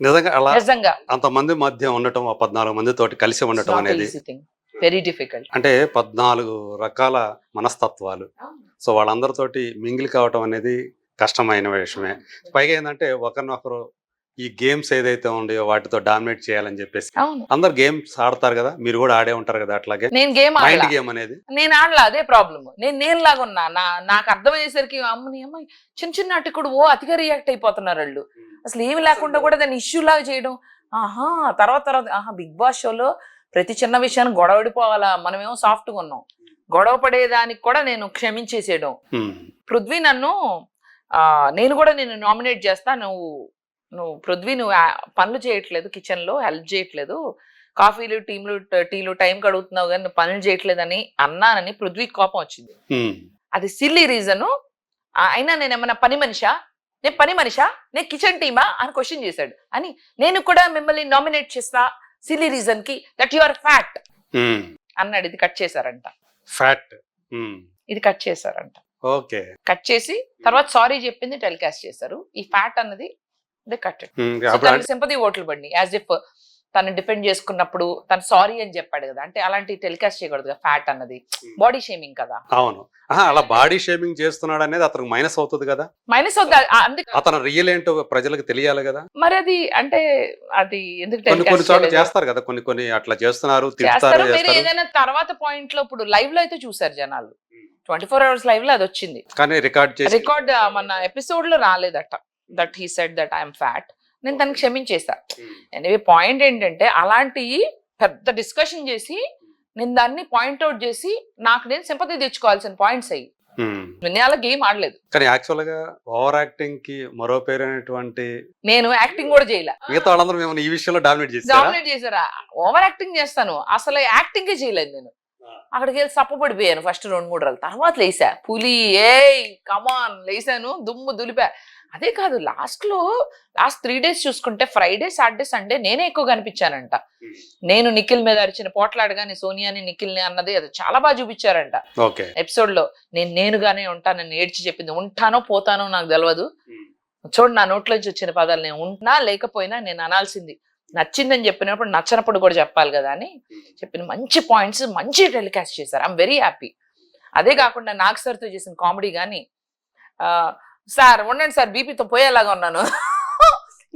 నిజంగా అలా నిజంగా. అంతమంది మధ్య ఉండటం ఆ పద్నాలుగు మంది తోటి కలిసి ఉండటం అనేది వెరీ డిఫికల్ట్ అంటే పద్నాలుగు రకాల మనస్తత్వాలు. సో వాళ్ళందరితోటి మింగిల్ కావటం అనేది కష్టమైన విషయమే. పైగా ఏంటంటే ఒకరినొకరు ఈ గేమ్స్ ఏదైతే ఉన్నాయో వాటితో డామినేట్ చేయాలని చెప్పేసి. అవును. అందరు గేమ్స్ ఆడతారు కదా మీరు కూడా ఆడే ఉంటారు కదా అట్లాగే? నేను గేమ్ మైండ్ ఆడలా. గేమ్ అనేది? నేను ఆడలా అదే ప్రాబ్లమ్ నేను నేను లాగా ఉన్నా. నా నాకు అర్థమయ్యేసరికి అమ్మని అమ్మ చిన్న చిన్న వాటికి కూడా ఓ అతిగా రియాక్ట్ అయిపోతున్నారు వాళ్ళు. అసలు ఏమి లేకుండా కూడా దాన్ని ఇష్యూ లాగా చేయడం. ఆహా తర్వాత తర్వాత ఆహా బిగ్ బాస్ షోలో ప్రతి చిన్న విషయాన్ని గొడవడిపోవాలా మనమేమో సాఫ్ట్గా ఉన్నాం. గొడవ పడేదానికి కూడా నేను క్షమించేసేయడం. హ్మ్. పృథ్వీ నన్ను ఆ, నేను కూడా నేను నామినేట్ చేస్తా నువ్వు నువ్వు పృథ్వీ నువ్వు పనులు చేయట్లేదు కిచెన్లో హెల్ప్ చేయట్లేదు. కాఫీలు టీంలు టీలు టైం కడుగుతున్నావు కానీ నువ్వు పనులు చేయట్లేదని అన్నానని పృథ్వీ కోపం వచ్చింది. అది సిల్లీ రీజను. అయినా నేను ఏమన్నా పని మనిషా? నేను పని మనిషా? నేను కిచెన్ టీమా? అని క్వశ్చన్ చేశాడు. అని నేను కూడా మిమ్మల్ని నామినేట్ చేస్తా సిల్లీ రీజన్కి దట్ యు ఆర్ ఫ్యాట్. అన్నాడు. ఇది కట్ చేశారంట. ఫ్యాట్. ఇది కట్ చేశారంట. ఓకే. కట్ చేసి తర్వాత సారీ చెప్పింది టెలికాస్ట్ చేశారు. ఈ ఫ్యాట్ అన్నది దే కట్ సింపతి ఓట్లు పడినాయి. యాజ్ ఇఫ్ తను డిఫెండ్ చేసుకున్నప్పుడు తను సారీ అని చెప్పాడు కదా. అంటే అలాంటి టెలికాస్ట్ చేయకూడదు ఫ్యాట్ అన్నది. బాడీ షేమింగ్ కదా. అవును. అలా బాడీ షేమింగ్ చేస్తున్నాడు అనేది అతనికి మైనస్ అవుతుంది కదా. మైనస్ అవుతుంది. అతను రియల్ ఏంటో ప్రజలకు తెలియాలి కదా. మరి అది అంటే అది ఎందుకు కొన్ని కొన్ని చోట్ల? చేస్తారు కదా. కొన్ని కొన్ని అట్లా చేస్తున్నారు తిడతారు ఏదైనా తర్వాత పాయింట్లో ఇప్పుడు లైవ్లో అయితే చూసారు జనాలు. ట్వంటీ ఫోర్ అవర్స్ లైవ్లో అది వచ్చింది. కానీ రికార్డ్ చేసి రికార్డ్ మన ఎపిసోడ్లో రాలేదట. That he said that I'm fat నేను తనకి క్షమించేసా. ఎనివే పాయింట్ ఏంటంటే అలాంటి పెద్ద డిస్కషన్ చేసి నేను దాన్ని పాయింట్అవుట్ చేసి నాకు నేను సింపతి తెచ్చుకోవాల్సిన పాయింట్స్ అయ్యి. నేను అలా గేమ్ ఆడలేదు. కానీ యాక్చువల్గా ఓవర్ యాక్టింగ్కి మరో పేరు అనేటువంటి నేను యాక్టింగ్ కూడా చేయలే. మిగతా వాళ్ళందరూ ఈ విషయంలో డామినేట్ చేశారా? ఓవర్ యాక్టింగ్ చేస్తాను. అసలు యాక్టింగే చేయలేదు నేను. అక్కడికి వెళ్ళి సప్పబడిపోయాను ఫస్ట్ రెండు మూడు రోజులు. తర్వాత లేసా. పులి ఏయ్ కమాన్ లేసాను దుమ్ము దులిపా. అదే కాదు లాస్ట్లో లాస్ట్ త్రీ డేస్ చూసుకుంటే ఫ్రైడే సాటర్డే సండే నేనే ఎక్కువ కనిపించానంట నేను నిఖిల్ మీద అరిచిన పోట్లాడగానే సోనియాని నిఖిల్ని అన్నది అది చాలా బాగా చూపించారంట. ఎపిసోడ్లో నేను నేనుగానే ఉంటానని ఏడ్చి చెప్పింది. ఉంటానో పోతానో నాకు తెలియదు చూడు నా నోట్లోంచి వచ్చిన పదాలు నేను ఉంటున్నా లేకపోయినా నేను అనాల్సింది. నచ్చిందని చెప్పినప్పుడు నచ్చనప్పుడు కూడా చెప్పాలి కదా అని చెప్పిన మంచి పాయింట్స్ మంచి టెలికాస్ట్ చేశారు. ఐఎమ్ వెరీ హ్యాపీ అదే కాకుండా నాగ్ సార్తో చేసిన కామెడీ కానీ సార్ ఉండండి సార్ బీపీతో పోయేలాగా ఉన్నాను.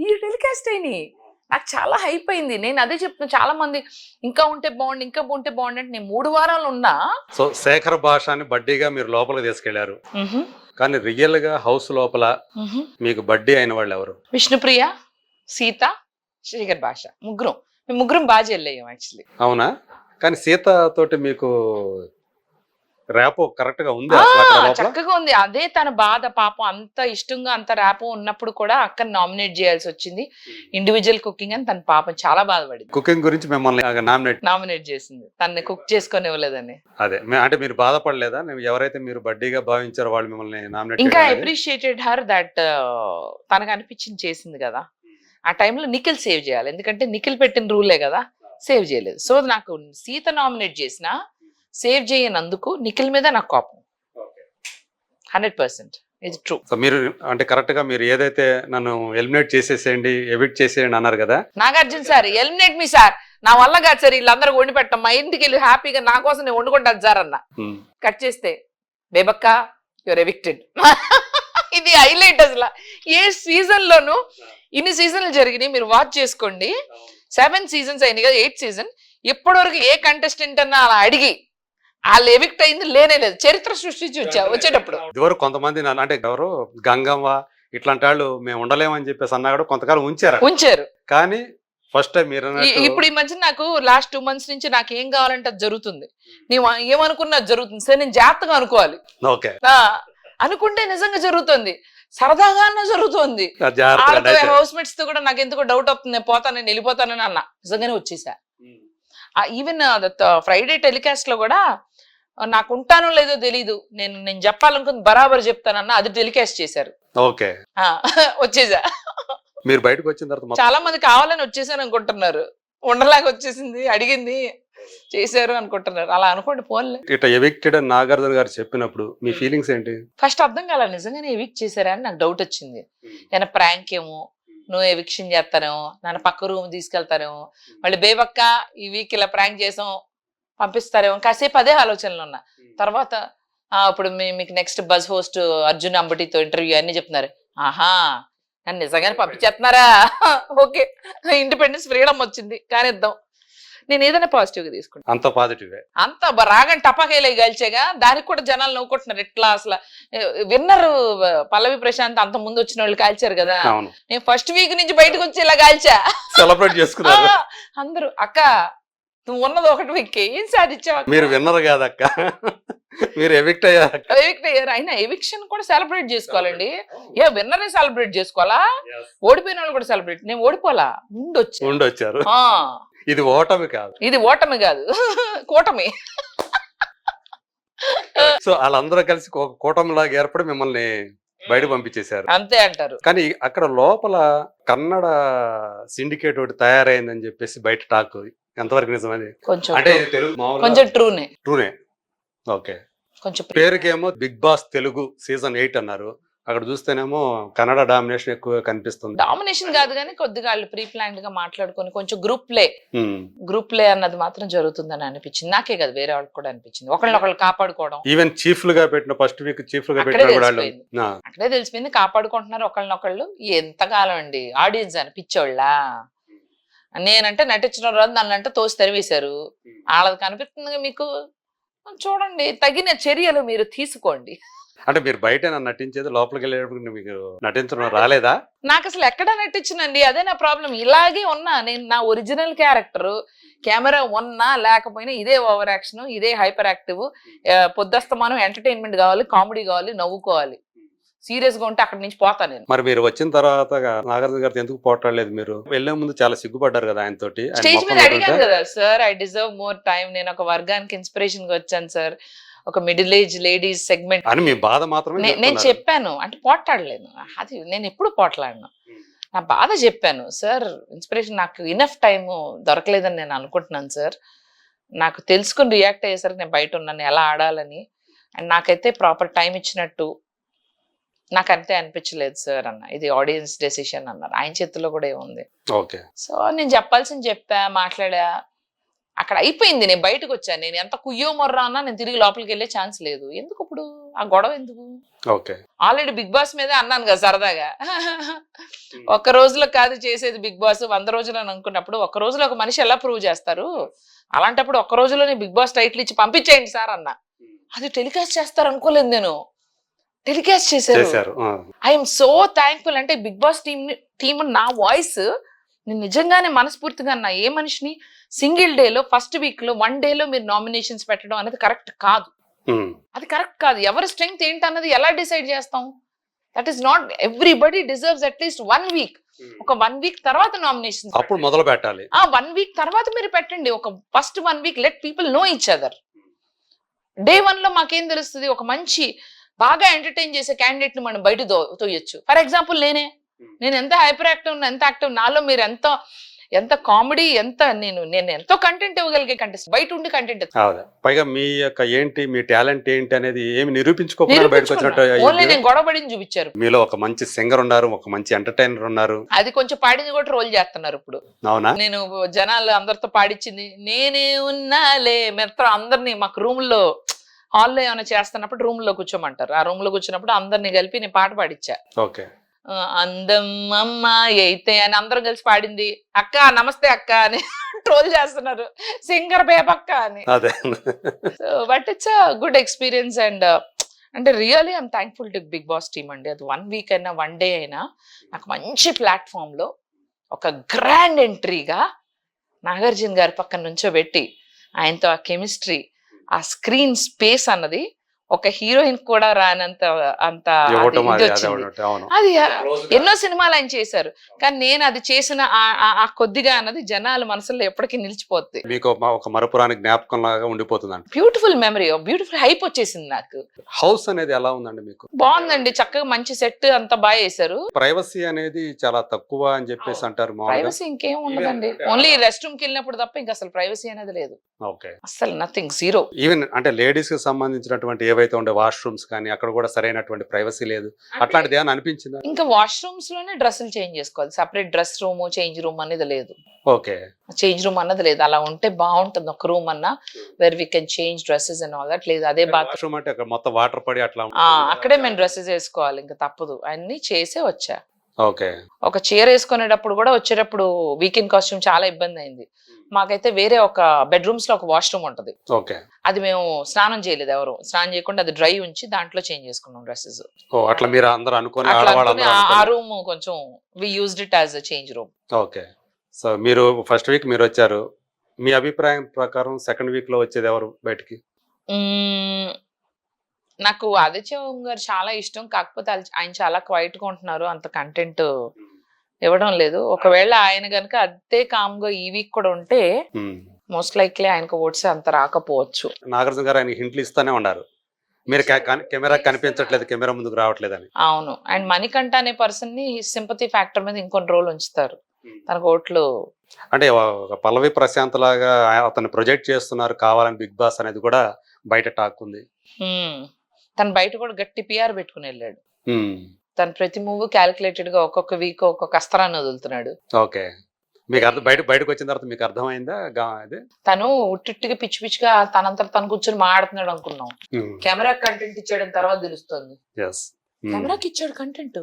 ఈ టెలికాస్ట్ అయినాయి నాకు చాలా హైప్ అయింది. నేను అదే చెప్తున్నా చాలా మంది ఇంకా ఉంటే బాగుండు ఇంకా ఉంటే బాగుండు అంటే నేను మూడు వారాలు ఉన్నా. సో శేఖర్ భాషని బడ్డీగా మీరు లోపలికి తీసుకెళ్ళారు. కానీ రియల్గా హౌస్ లోపల మీకు బడ్డీ అయిన వాళ్ళు ఎవరు విష్ణుప్రియ సీత శ్రీకర్ భాష. ముగ్గురం. మేము ముగ్గురం బాగా చెల్లయ్యాం యాక్చువల్లీ అవునా? కానీ సీత తోటి మీకు ర్యాపో కరెక్ట్గా ఉంది చక్కగా ఉంది. అదే తన బాధ పాపం అంత ఇష్టంగా అంత ర్యాపో ఉన్నప్పుడు కూడా అక్కడ నామినేట్ చేయాల్సి వచ్చింది. ఇండివిజువల్ కుకింగ్ అని తన పాపం చాలా బాధపడింది. కుకింగ్ గురించి మిమ్మల్ని నామినేట్ నామినేట్ చేసింది. తనని కుక్ చేసుకొని ఇవ్వలేదని అదే అంటే మీరు బాధపడలేదా? ఎవరైతే మీరు బడ్డీగా భావించారో వాళ్ళు మిమ్మల్ని నామినేట్ ఇంకా అప్రిషియేటెడ్ హర్ దట్ తనకు అనిపించింది చేసింది కదా. ఆ టైంలో నిఖిల్ సేవ్ చేయాలి. ఎందుకంటే నిఖిల్ పెట్టిన రూలే కదా సేవ్ చేయలేదు. సో నాకు సీత నామినేట్ చేసిన సేవ్ చేయనందుకు నిఖిల్ మీద నాకు కోపం. Hundred percent. ఇది ట్రూ మీరు అంటే కరెక్ట్గా మీరు ఏదైతే నన్ను ఎలిమినేట్ చేసేసేయండి ఎవిట్ చేసేయండి అన్నారు కదా? Nagarjuna sir eliminate me sir. నా వల్ల కాదు సార్ వీళ్ళందరూ వండి పెట్టం మా ఇంటికి వెళ్ళి హ్యాపీగా నా కోసం నేను వండుకుంటాను సార్ అన్న. ఉమ్. కట్ చేస్తే బేబక్క యువర్ ఎవిక్టెడ్ ఇది హైలైట్ అసలు. ఏ సీజన్ లోను ఇన్ని సీజన్లు జరిగినాయి మీరు వాచ్ చేసుకోండి. సెవెన్ సీజన్స్ అయింది కదా ఎయిట్ సీజన్ ఇప్పటివరకు ఏ కంటెస్టెంట్ అన్నా అలా అడిగి వాళ్ళు ఎవిక్ట్ అయింది లేనే లేదు. చరిత్ర సృష్టించి వచ్చా వచ్చేటప్పుడు. ఇదివరకు కొంతమంది అంటే ఎవరు? గంగమ్మ ఇట్లాంటి వాళ్ళు మేము ఉండలేమని చెప్పేసి అన్నా కూడా కొంతకాలం ఉంచారు. ఉంచారు. కానీ ఫస్ట్ టైం మీరు ఇప్పుడు ఈ మధ్య నాకు లాస్ట్ టూ మంత్స్ నుంచి నాకు ఏం కావాలంటే అది జరుగుతుంది. నీవు ఏమనుకున్నా జరుగుతుంది. సరే నేను జాగ్రత్తగా అనుకోవాలి. ఓకే. అనుకుంటే నిజంగా జరుగుతుంది. సరదాగా జరుగుతుంది. అయితే. హౌస్ మేట్స్తో కూడా నాకు ఎందుకో డౌట్ అవుతుంది నేను పోతాను నేను వెళ్ళిపోతానని అన్న. నిజంగానే వచ్చేసా. ఈవెన్ ఫ్రైడే టెలికాస్ట్లో కూడా నాకు ఉంటానో లేదో తెలీదు. నేను నేను చెప్పాలనుకుంది బరాబర్ చెప్తానన్న అది టెలికాస్ట్ చేశారు. ఓకే. వచ్చేసా. మీరు బయటకు వచ్చిన తర్వాత చాలా మంది కావాలని వచ్చేసాను అనుకుంటున్నారు. ఉండలాగా వచ్చేసింది అడిగింది. చేశారు అనుకుంటున్నారు. అలా అనుకోండి ఫోన్లే ఇట్లా ఎవిక్టెడ్ అని నాగార్జున గారు చెప్పినప్పుడు మీ ఫీలింగ్స్ ఏంటి? ఫస్ట్ అర్థం కాల నిజంగానే వీక్ చేశారా అని నాకు డౌట్ వచ్చింది. ఏమైనా ప్రాంక్ ఏమో నువ్వు ఎవిక్షన్ చేస్తానేమో నన్ను పక్క రూమ్ తీసుకెళ్తారేమో మళ్ళీ బేబక్క ఈ వీక్ ఇలా ప్రాంక్ చేసాం పంపిస్తారేమో కాసేపు అదే ఆలోచనలో ఉన్నా. తర్వాత ఇప్పుడు మీ- మీకు నెక్స్ట్ బస్ హోస్ట్ అర్జున్ అంబటితో ఇంటర్వ్యూ అన్ని చెప్తున్నారు. ఆహా నన్ను నిజంగానే పంపించేస్తున్నారా? ఓకే ఇండిపెండెన్స్ ఫ్రీడమ్ వచ్చింది కానిద్దాం. నేను ఏదైనా పాజిటివ్గా తీసుకుంటాను అంత పాజిటివే అంత రాగని టపాకాయలే గెలిచేగా దానికి కూడా జనాలు నవ్వుకుంటున్నారు. ఎట్లా అసలు విన్నర్ పల్లవి ప్రశాంత్ అంత ముందు వచ్చిన వాళ్ళు కాల్చారు కదా. నేను ఫస్ట్ వీక్ నుంచి బయటకు వచ్చి ఇలా కాల్చా సెలబ్రేట్ చేసుకున్నారు. అందరూ అక్క నువ్వు ఉన్నది ఒకటి వీక్ ఏం సాధించావు మీరు విన్నర్ కాదక్క. మీరు ఎవిక్ట్ అయ్యారక్క ఎవిక్ట్ అయ్యారు. అయినా ఎవిక్షన్ కూడా సెలబ్రేట్ చేసుకోవాలండి. ఏ విన్నరే సెలబ్రేట్ చేసుకోవాలా? ఓడిపోయిన వాళ్ళు కూడా సెలబ్రేట్ నేను ఓడిపోలా ముందు వచ్చా ఉండొచ్చారు ఇది ఓటమి కాదు. ఇది ఓటమి కాదు. కూటమి. సో వాళ్ళందరూ కలిసి ఒక కూటమిలాగా ఏర్పడి మిమ్మల్ని బయట పంపించేశారు. అంతే అంటారు. కానీ అక్కడ లోపల కన్నడ సిండికేట్ ఒకటి తయారైందని చెప్పేసి బయట టాక్ ఎంతవరకు నిజమది కొంచెం అంటే తెలుగు కొంచెం ట్రూనే ట్రూనే ఓకే. కొంచెం పేరుకేమో big boss Telugu season eight అన్నారు. అక్కడ చూస్తేనేమో కన్నడ డామినేషన్ ఎక్కువ కనిపిస్తుంది. డామినేషన్ కాదు కానీ కొద్దిగా వాళ్ళు ప్రీ ప్లాన్డ్గా మాట్లాడుకొని కొంచెం group play um. Group play అన్నది మాత్రం జరుగుతుందని అనిపించింది. నాకే కదా వేరే వాళ్ళకి కూడా అనిపించింది. ఒకళ్ళని ఒకళ్ళు కాపాడుకోవడం. ఈవెన్ చీఫ్ లుగా పెట్టిన ఫస్ట్ వీక్ చీఫ్ అక్కడే పెట్టిన అక్కడే తెలిసిపోయింది. కాపాడుకుంటున్నారు ఒకళ్ళనొకళ్ళు. ఎంతకాలం అండి? ఆడియన్స్ అని పిచ్చోళ్ళ? నేనంటే నటించిన రోజు నన్ను అంటే తోసి తెరివేశారు. వాళ్ళది కనిపిస్తుంది మీకు? చూడండి తగిన చర్యలు మీరు తీసుకోండి. అంటే మీరు బయట నటించేది లోపలికి వెళ్ళేటప్పుడు మీకు నటించడం రాలేదా? నాకు అసలు ఎక్కడ నటించినండి అదే నా ప్రాబ్లం ఇలాగే ఉన్నా నేను నా ఒరిజినల్ క్యారెక్టర్ కెమెరా ఉన్నా లేకపోయినా ఇదే ఓవర్ యాక్షన్ ఇదే హైపర్ యాక్టివ్ పొద్దుస్తమానం ఎంటర్టైన్మెంట్ కావాలి కామెడీ కావాలి నవ్వుకోవాలి. సీరియస్గా ఉంటే అక్కడి నుంచి పోతా నేను. మరి మీరు వచ్చిన తర్వాత నాగార్జున గారితో ఎందుకు పోట్లాడలేదు మీరు? వెళ్ళే ముందు చాలా సిగ్గుపడ్డారు కదా ఆయన తోటి? స్టేజ్ మీద అడిగాను కదా sir I deserve more time నేను ఒక వర్గానికి ఇన్స్పిరేషన్గా వచ్చాను సార్. ఒక మిడిల్ ఏజ్ లేడీస్ సెగ్మెంట్. అని మీ బాధ మాత్రమే నేను. చెప్పాను. అంటే పోట్లాడలేను అది నేను ఎప్పుడు పోట్లాడను. నా బాధ చెప్పాను. సార్ ఇన్స్పిరేషన్ నాకు ఇనఫ్ టైం దొరకలేదని నేను అనుకుంటున్నాను సార్. నాకు తెలుసుకుని రియాక్ట్ అయ్యేసరికి నేను బయట ఉన్నాను. ఎలా ఆడాలని. అండ్ నాకైతే ప్రాపర్ టైం ఇచ్చినట్టు నాకు అంతే అనిపించలేదు సార్ అన్న. ఇది ఆడియన్స్ డెసిషన్ అన్నారు. ఆయన చేతిలో కూడా ఏముంది? ఓకే. సో నేను చెప్పాల్సింది చెప్పా మాట్లాడా. అక్కడ అయిపోయింది. నేను బయటకు వచ్చాను. నేను ఎంత కుయ్యో మొర్రా అన్నా నేను తిరిగి లోపలికి వెళ్ళే ఛాన్స్ లేదు. ఎందుకు ఇప్పుడు? ఆ గొడవ ఎందుకు? ఓకే. ఆల్రెడీ బిగ్ బాస్ మీదే అన్నాను కదా సరదాగా. ఒక్క రోజులో కాదు చేసేది బిగ్ బాస్. వంద రోజులు అని అనుకున్నప్పుడు ఒక రోజులో ఒక మనిషి ఎలా ప్రూవ్ చేస్తారు? అలాంటప్పుడు ఒక్క రోజులోనే బిగ్ బాస్ టైటిల్ ఇచ్చి పంపించేయండి సార్ అన్న. అది టెలికాస్ట్ చేస్తారు అనుకోలేదు నేను. టెలికాస్ట్ చేశారు. I'm so thankful. అంటే బిగ్ బాస్ టీమ్ టీమ్ నా వాయిస్ నేను నిజంగానే మనస్ఫూర్తిగా నా ఏ మనిషిని సింగిల్ డేలో ఫస్ట్ వీక్లో వన్ డేలో మీరు నామినేషన్స్ పెట్టడం అనేది కరెక్ట్ కాదు. అది కరెక్ట్ కాదు. ఎవరి స్ట్రెంగ్త్ ఏంటన్నది ఎలా డిసైడ్ చేస్తాం? That is not everybody deserves at least one week ఒక వన్ వీక్ తర్వాత నామినేషన్ అప్పుడు మొదలు పెట్టాలి. ఆ వన్ వీక్ తర్వాత మీరు పెట్టండి. ఒక first one week let people know each other. Day వన్లో మాకేం తెలుస్తుంది? ఒక మంచి బాగా ఎంటర్టైన్ చేసే క్యాండిడేట్ని మనం బయట తోయొచ్చు. ఫర్ ఎగ్జాంపుల్ నేనే. నేను ఎంత హైపర్ యాక్టివ్ ఎంత యాక్టివ్ నాలో మీరు ఎంత ఎంత కామెడీ ఎంత నేను నేను ఎంతో కంటెంట్ ఇవ్వగలిగే కంటెస్ట్ బయట ఉండి కంటెంట్. పైగా మీ యొక్క ఏంటి మీ టాలెంట్ ఏంటి అనేది ఏమి నిరూపించుకోకుండా బయటకు వచ్చినట్టు ఓన్లీ. నేను గొడవబడిని చూపించారు. మీలో ఒక మంచి సింగర్ ఉన్నారు ఒక మంచి ఎంటర్టైనర్ ఉన్నారు. అది కొంచెం పాడింది కూడా రోల్ చేస్తున్నారు ఇప్పుడు. అవునా? నేను జనాలు అందరితో పాడించింది నేనే ఉన్నాలే మెత్తం అందరినీ మాకు రూమ్లో హాల్లో ఏమైనా చేస్తున్నప్పుడు రూమ్లో కూర్చోమంటారు. ఆ రూమ్లో కూర్చున్నప్పుడు అందరిని కలిపి నేను పాట పాడిచ్చా. ఓకే. అందం అమ్మాయి అయితే అని అందరం కలిసి పాడింది. అక్క నమస్తే అక్క అని ట్రోల్ చేస్తున్నారు. సింగర్ బేబక్క అని. But it's good experience and అంటే really I'm thankful to big boss team అండి. అది వన్ వీక్ అయినా వన్ డే అయినా నాకు మంచి ప్లాట్ఫామ్లో ఒక గ్రాండ్ ఎంట్రీగా నాగార్జున గారి పక్కన నుంచోబెట్టి ఆయనతో ఆ కెమిస్ట్రీ ఆ స్క్రీన్ స్పేస్ అన్నది ఒక హీరోయిన్ కూడా రానంత అంత అది ఎన్నో సినిమాలు ఆయన చేశారు. కానీ నేను అది చేసిన ఆ- కొద్దిగా అన్నది జనాల మనసులో ఎప్పటికీ నిలిచిపోద్ది. మీకు ఒక- మరపురాని జ్ఞాపకం లాగా ఉండిపోతుంది బ్యూటిఫుల్ మెమరీ బ్యూటిఫుల్ హైప్ వచ్చేసింది నాకు. హౌస్ అనేది ఎలా ఉందండి మీకు? బాగుందండి చక్కగా మంచి సెట్ అంతా బాగా వేశారు ప్రైవసీ అనేది చాలా తక్కువ అని చెప్పేసి అంటారు ప్రైవసీ ఇంకేం ఉండదండి. ఓన్లీ రెస్ట్ రూమ్కి వెళ్ళినప్పుడు తప్ప ఇంకా అసలు ప్రైవసీ అనేది లేదు. ఓకే అసలు నథింగ్ జీరో ఈవెన్ అంటే లేడీస్కి సంబంధించినటువంటి ఏవైతే ఉండే వాష్రూమ్స్ కానీ అక్కడ కూడా సరైనటువంటి ప్రైవసీ లేదు. అట్లాంటిది ఏమైనా అనిపించిందా? ఇంకా వాష్రూమ్స్లోనే డ్రెస్సులు చేంజ్ చేసుకోవాలి. Separate dress room change room అనేది లేదు. ఓకే. చేంజ్ రూమ్ అన్నది లేదు. అలా ఉంటే బాగుంటుంది. ఒక రూమ్ అన్నా where we can change dresses and all that లేదు అదే బాత్ వాష్రూమ్ అంటే అక్కడ మొత్తం వాటర్ పడి అట్లా ఆ, అక్కడే మేము డ్రెస్సెస్ వేసుకోవాలి. ఇంకా తప్పదు. అన్ని చేసే వచ్చా. ఓకే. ఒక చీర వేసుకునేటప్పుడు కూడా వచ్చేటప్పుడు వీకెండ్ కాస్ట్యూమ్ చాలా ఇబ్బంది అయింది. మాకైతే వేరే ఒక బెడ్రూమ్స్లో ఒక వాష్రూమ్ ఉంటది. ఓకే. అది మేము స్నానం చేయలేదు ఎవరు. స్నానం చేయకుండా అది డ్రై ఉంచి దాంట్లో చేంజ్ చేసుకున్నాం డ్రెస్సెస్. ఓ అట్లా మీరు అందరూ అనుకుని ఆ- రూమ్ కొంచెం we used it as a change room okay. So మీరు ఫస్ట్ వీక్ మీరు వచ్చారు. మీ అభిప్రాయం ప్రకారం సెకండ్ వీక్లో వచ్చేది ఎవరు బయటికి. నాకు ఆదిత్య గారు చాలా ఇష్టం. కాకపోతే ఆయన- చాలా క్వైట్గా ఉంటున్నారు. అంత కంటెంట్ ఇవ్వడం లేదు. ఒకవేళ ఆయన గనుక అదే కామ్గా ఈ వీక్ కూడా ఉంటే. మోస్ట్ లైక్లీ ఆయనకు ఓట్స్ అంత రాకపోవచ్చు. నాగార్జున గారు ఆయన హింట్లు ఇస్తానే ఉన్నారు. మీరు కెమెరా కనిపించట్లేదు. కెమెరా ముందుకు రావట్లేదని. అవును. అండ్ మణికంఠ అనే పర్సన్ని సింపతి ఫ్యాక్టర్ మీద ఇంకొన్ని రోజులు ఉంచుతారు. తనకు ఓట్లు అంటే పల్లవి ప్రశాంత్ లాగా అతన్ని ప్రొజెక్ట్ చేస్తున్నారు. కావాలని బిగ్ బాస్ అనేది కూడా బయట టాక్ ఉంది. తను బయట కూడా గట్టి పిఆర్ పెట్టుకుని వెళ్ళాడు. తను ప్రతి మూవ్ క్యాలిక్యులేటెడ్గా ఒక్కొక్క వీక్ ఒక్కొక్క అస్త్రాన్ని వదులుతున్నాడు. ఓకే. మీకు అర్థం బయట బయటకు వచ్చిన తర్వాత మీకు అర్థమైందా? అది తను ఉట్టిట్టుగా పిచ్చి పిచ్చిగా తనంతట తను కూర్చొని మాడుతున్నాడు అనుకున్నాం. కెమెరా కంటెంట్ ఇచ్చాడని తర్వాత తెలుస్తుంది. కెమెరాకి ఇచ్చాడు కంటెంట్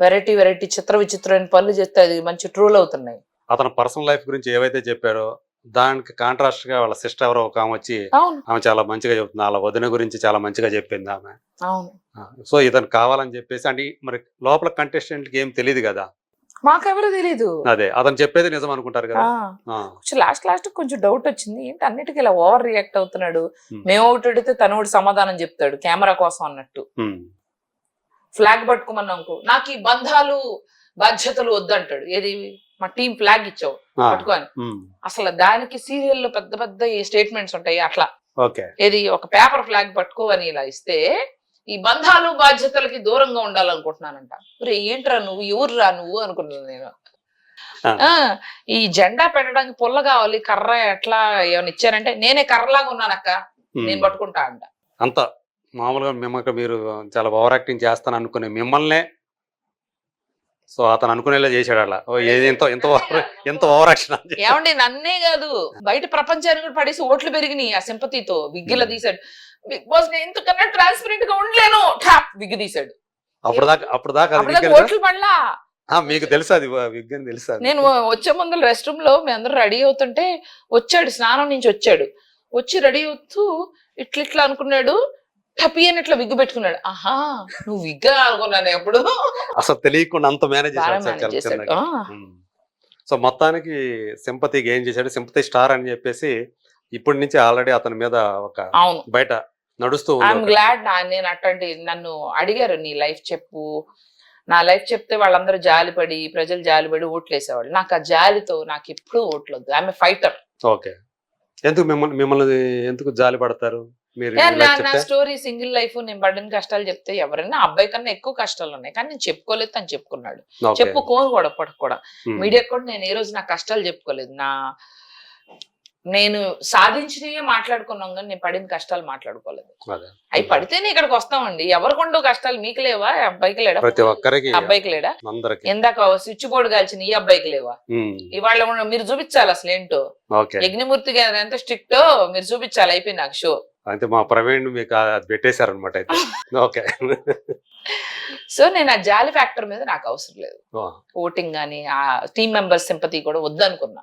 వెరైటీ వెరైటీ చిత్ర విచిత్రమైన పనులు చేస్తే అది మంచి ట్రోల్ అవుతున్నాయి. అతను పర్సనల్ లైఫ్ గురించి ఏవైతే చెప్పారో దానికి కాంట్రాస్ట్గా వాళ్ళ సిస్టర్ ఎవరో ఒక ఆమె వచ్చి ఆమె చాలా మంచిగా చెప్తుంది. వాళ్ళ వదిన గురించి చాలా మంచిగా చెప్పింది ఆమె. అవును. సో ఇతను కావాలని చెప్పేసి అంటే మరి లోపల కంటెస్టెంట్కి ఏం తెలియదు కదా? మాకెవరు తెలీదు. అదే అతను చెప్పేది నిజం అనుకుంటారు కదా? లాస్ట్ లాస్ట్ కొంచెం డౌట్ వచ్చింది. ఏంటి అన్నిటికీ ఇలా ఓవర్ రియాక్ట్ అవుతున్నాడు. మేము ఒకటి అడిగితే తను ఒకటి సమాధానం చెప్తాడు కెమెరా కోసం అన్నట్టు. ఫ్లాగ్ పట్టుకోమన్నాకు నాకు ఈ బంధాలు బాధ్యతలు వద్దంటాడు. ఏది? మా టీం ఫ్లాగ్ ఇచ్చావు పట్టుకొని. అసలు దానికి సీరియల్లో పెద్ద పెద్ద స్టేట్మెంట్స్ ఉంటాయి అట్లా. ఏది ఒక పేపర్ ఫ్లాగ్ పట్టుకో అని ఇలా ఇస్తే ఈ బంధాలు బాధ్యతలకి దూరంగా ఉండాలనుకుంటున్నానంట. ఒరే ఏంట్రా నువ్వు ఎవరురా నువ్వు అనుకున్నాను నేను. ఈ జెండా పెట్టడానికి పుల్ల కావాలి కర్ర ఎట్లా ఏమైనా ఇచ్చారంటే నేనే కర్రలాగా ఉన్నానక్క. నేను పట్టుకుంటా అంట. అంత మామూలుగా మిమ్మల్ని మీరు చాలా ఓవర్ యాక్టింగ్ చేస్తాను అనుకునే మిమ్మల్నే సో అతను అనుకునేలా చేశాడు అలా. ఓ ఏది ఎంత ఎంత ఎంత ఓవర్ యాక్షన్ ఏమండి నన్నే కాదు. బయట ప్రపంచాన్ని కూడా పడేసి ఓట్లు పెరిగినాయి ఆ సింపతితో. విగ్గిల. తీసాడు బిగ్ బాస్ నేను ఇంతకన్నా ట్రాన్స్పరెంట్గా ఉండలేను. టాప్ విగ్గి తీసాడు అప్పుడు దాకా అప్పుడు దాకా? ఓట్లు పడలా. మీకు తెలుసా అది విజ్ఞానం తెలుసా? నేను వచ్చే ముందు రెస్ట్ రూమ్లో మీ అందరూ రెడీ అవుతుంటే వచ్చాడు స్నానం నుంచి వచ్చాడు. వచ్చి రెడీ అవుతూ ఇట్లా ఇట్లా అనుకున్నాడు. టపి అని ఇట్లా విగ్గు పెట్టుకున్నాడు. ఆహా నువ్వు విగ్గా అనుకున్నాను ఎప్పుడు? అసలు తెలియకుండా అంత మేనేజ్ చేశాడు. సో మొత్తానికి సింపతికి ఏం చేశాడు? సింపతి స్టార్ అని చెప్పేసి ఇప్పటి నుంచి ఆల్రెడీ అతని మీద ఒక అవును. బయట నడుస్తూ ఐఎమ్. గ్లాడ్ నేను అట్లాంటి నన్ను అడిగారు నీ లైఫ్ చెప్పు. నా లైఫ్ చెప్తే వాళ్ళందరూ జాలిపడి ప్రజలు జాలిపడి ఓట్లు వేసేవాళ్ళు నాకు ఆ జాలితో నాకు ఎప్పుడూ ఓట్లు వద్దు ఆమె ఫైటర్ ఓకే. ఎందుకు మిమ్మల్ని మిమ్మల్ని ఎందుకు జాలి పడతారు నా స్టోరీ సింగిల్ లైఫ్ నేను పడిన కష్టాలు చెప్తే ఎవరైనా అబ్బాయి కన్నా ఎక్కువ కష్టాలు ఉన్నాయి. కానీ నేను చెప్పుకోలేదు అని చెప్పుకున్నాడు. చెప్పుకోను కూడా అప్పటికి కూడా. ఉమ్. మీడియా కూడా నేను ఏ రోజు నా కష్టాలు చెప్పుకోలేదు. నా నేను సాధించినవే మాట్లాడుకున్నాం కానీ నేను పడిన కష్టాలు మాట్లాడుకోలేదు. అవి పడితేనే ఇక్కడికి వస్తామండి. ఎవరికొండో కష్టాలు మీకు లేవా? అబ్బాయికి లేడా? ప్రతి ఒక్కరికి అబ్బాయికి లేడా? ఇందాక స్విచ్ బోర్డు కాల్చిన ఈ అబ్బాయికి లేవా? ఉమ్. ఇవాళ మీరు చూపించాలి అసలు ఏంటో? యజ్ఞమూర్తి గారు ఎంత స్ట్రిక్ట్ మీరు చూపించాలి అయిపోయింది నాకు షో. అయితే మా ప్రవీణ్ మీకు అది పెట్టేశారు అనమాట అయితే. ఓకే. సో నేను ఆ జాలి ఫ్యాక్టర్ మీద నాకు అవసరం లేదు. ఓటింగ్ కానీ ఆ టీం మెంబర్స్ సింపతి కూడా వద్దనుకున్నా.